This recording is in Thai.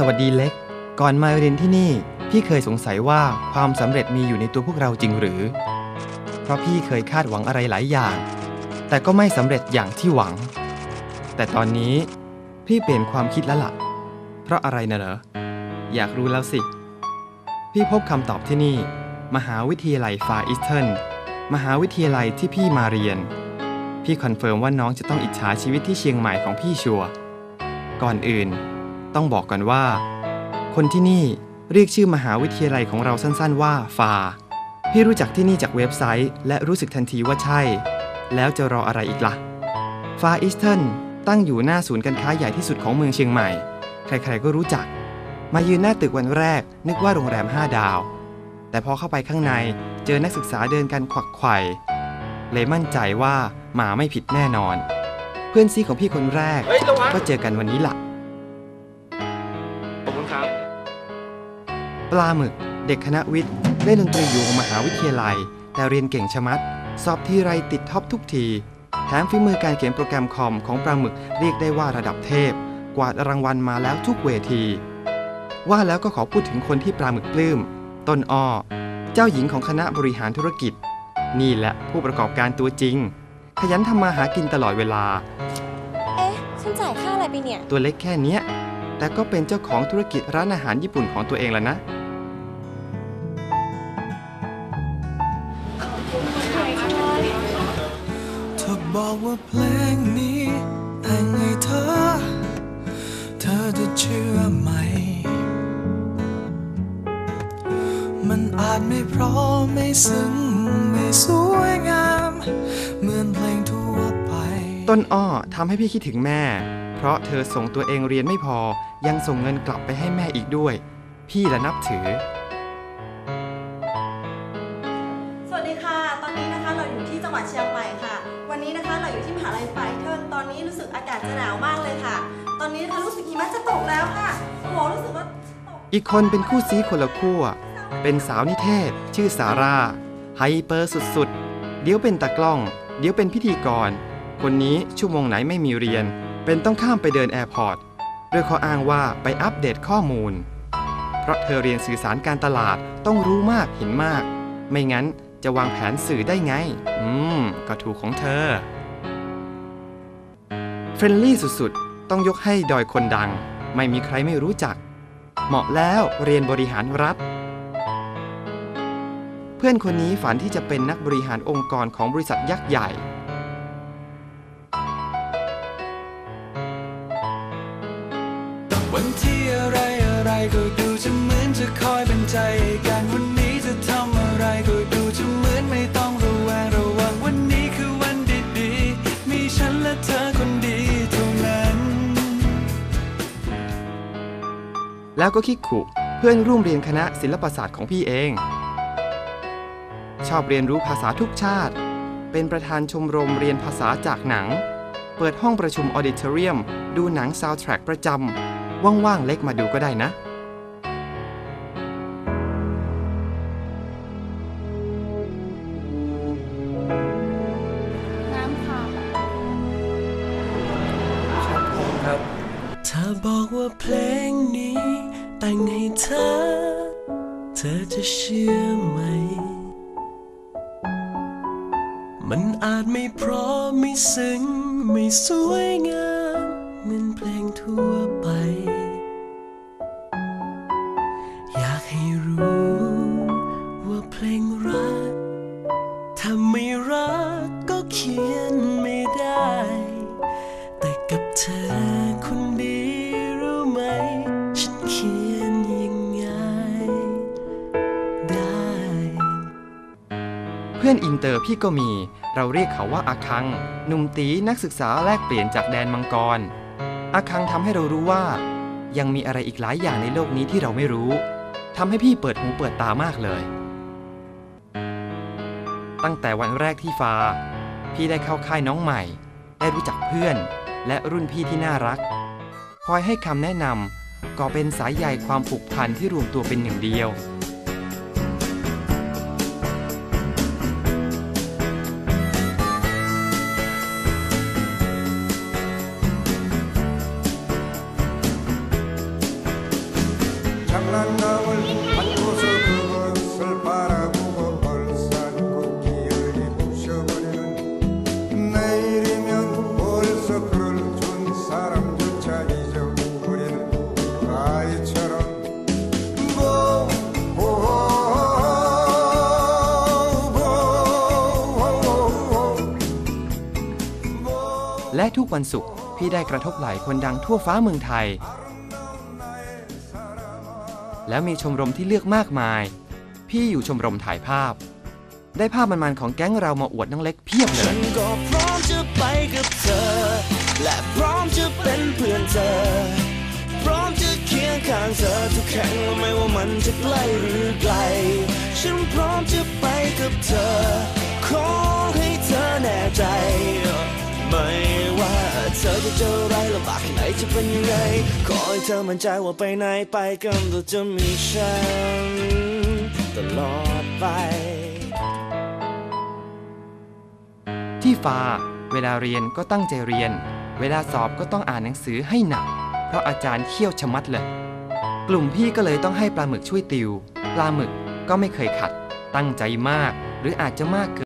สวัสดีเล็ก ก่อนมาเรียนที่นี่ พี่เคยสงสัยว่าความสำเร็จมีอยู่ในตัวพวกเราจริงหรือ เพราะพี่เคยคาดหวังอะไรหลายอย่าง แต่ก็ไม่สำเร็จอย่างที่หวัง แต่ตอนนี้พี่เปลี่ยนความคิดแล้วล่ะ เพราะอะไรนะเหรอ อยากรู้แล้วสิ พี่พบคำตอบที่นี่ มหาวิทยาลัยฟาอิสเทิร์นมหาวิทยาลัยที่พี่มาเรียน พี่คอนเฟิร์มว่าน้องจะต้องอิจฉาชีวิตที่เชียงใหม่ของพี่ชัวก่อนอื่น ต้องบอกก่อนว่า คนที่นี่เรียกชื่อมหาวิทยาลัยของเราสั้นๆว่าฟาพี่รู้จักที่นี่จากเว็บไซต์ และรู้สึกทันทีว่าใช่ แล้วจะรออะไรอีกละ่ะฟาอิสเทิร์นตั้งอยู่หน้าศูนย์การค้าใหญ่ที่สุดของเมืองเชียงใหม่ ใครๆก็รู้จัก มายืนหน้าตึกวันแรก นึกว่าโรงแรม 5 ดาว แต่พอเข้าไปข้างในเจอนักศึกษาเดินกันขวักไขว่เลยมั่นใจว่ามาไม่ผิดแน่นอน เพื่อนซีของพี่คนแรกเฮ้ยระวังก็เจอกันวันนี้ล่ะข ปลาหมึก เด็กคณะวิทย์เล่นดนตรีอยู่ของมหาวิทยาลัย แต่เรียนเก่งชะมัด สอบทีไรติดท็อปทุกที แถมฝีมือการเขียนโปรแกรมคอมของปลาหมึกเรียกได้ว่าระดับเทพ กวาดรางวัลมาแล้วทุกเวที ว่าแล้วก็ขอพูดถึงคนที่ปลาหมึกปลื้มต้นอ้อเจ้าหญิงของคณะบริหารธุรกิจ นี่แหละผู้ประกอบการตัวจริง ขยันทำมาหากินตลอดเวลา เอ๊ะ ฉันจ่ายค่าอะไรไปเนี่ย ตัวเล็กแค่เนี้ยแต่ก็เป็นเจ้าของธุรกิจร้านอาหารญี่ปุ่นของตัวเองแล้วนะ บอกว่าเพลงนี้แต่งให้เธอ เธอจะเชื่อไหม มันอาจไม่เพราะไม่ซึ้งไม่สวยงาม เหมือนเพลงทั่วไป ต้นอ้อทำให้พี่คิดถึงแม่ เพราะเธอส่งตัวเองเรียนไม่พอ ยังส่งเงินกลับไปให้แม่อีกด้วย พี่ละนับถือ สวัสดีค่ะ ตอนนี้นะคะเราอยู่ที่จังหวัดเชียงใหม่ค่ะวั นี้นะคะเราอยู่ที่มหาลัยไฟเทิร์นตอนนี้รู้สึกอากาศจะหนาวมากเลยค่ะ ตอนนี้นะคะรู้สึกหิมะจะตกแล้วค่ะโอ้โหรู้สึกว่าอีกคนเป็นคู่ซีคนละขั้วเป็นสาวนิเทศ ชื่อสาร่าไฮเปอร์สุดๆ เดี๋ยวเป็นตากล้อง เดี๋ยวเป็นพิธีกร คนนี้ชั่วโมงไหนไม่มีเรียน เป็นต้องข้ามไปเดินแอร์พอร์ตด้วยข้ออ้างว่าไปอัปเดตข้อมูล เพราะเธอเรียนสื่อสารการตลาดต้องรู้มากเห็นมาก ไม่งั้น จะวางแผนสื่อได้ไง อืม ก็ถูกของเธอ เฟรนลี่สุดๆ ต้องยกให้ดอยคนดัง ไม่มีใครไม่รู้จัก เหมาะแล้วเรียนบริหารรัฐ เพื่อนคนนี้ฝันที่จะเป็นนักบริหารองค์กรของบริษัทยักษ์ใหญ่วันที่อะไรอะไรก็ดูจะเหมือนจะคอยเป็นใจให้กันวันนี้ แล้วก็คิกขุเพื่อนร่วมเรียนคณะศิลปศาสตร์ของพี่เอง ชอบเรียนรู้ภาษาทุกชาติ เป็นประธานชมรมเรียนภาษาจากหนัง เปิดห้องประชุมออดิทอเรียม ดูหนังซาวด์แทร็กประจำว่างๆเล็กมาดูก็ได้นะน้ำค่ะเธอบอกว่าเพลงนี้ แต่งให้เธอ เธอจะเชื่อไหม มันอาจไม่เพราะไม่ซึ้งไม่สวยงาม พื่อนอินเตอร์พี่ก็มี เราเรียกเขาว่าอาคัง หนุ่มตีนักศึกษาแลกเปลี่ยนจากแดนมังกร อาคังทำให้เรารู้ว่า ยังมีอะไรอีกหลายอย่างในโลกนี้ที่เราไม่รู้ทำให้พี่เปิดหูเปิดตามากเลย ตั้งแต่วันแรกที่ฟ้า พี่ได้เข้าค่ายน้องใหม่ ได้รู้จักเพื่อน และรุ่นพี่ที่น่ารัก คอยให้คำแนะนำก็เป็นสายใยความผูกพันที่รวมตัวเป็นหนึ่งเดียว และทุกวันศุกร์พี่ได้กระทบหล่คนดังทั่วฟ้าเมืองไทย แล้วมีชมรมที่เลือกมากมาย พี่อยู่ชมรมถ่ายภาพ ได้ภาพมันๆของแก๊งเรามาอวดน้องเล็กเพียบเลย ก็พร้อมจะไปกับเธอ และพร้อมจะเป็นเพื่อนเธอ พร้อมจะเคียงข้างเธอทุกแห่งไม่ว่ามันจะใกลหรือไกล ฉันพร้อมจะไปกับเธอ ขอให้เธอแน่ใจ เธอจะเจออะไรลำบากแค่ไหนจะเป็นยังไง ขอให้เธอมั่นใจว่าไปไหนไปกันเราจะมีฉันตลอดไป ที่ฟ้า เวลาเรียนก็ตั้งใจเรียน เวลาสอบก็ต้องอ่านหนังสือให้หนัก เพราะอาจารย์เขี้ยวชะมัดเลย กลุ่มพี่ก็เลยต้องให้ปลาหมึกช่วยติว ปลาหมึกก็ไม่เคยขัด ตั้งใจมาก หรืออาจจะมากเกิน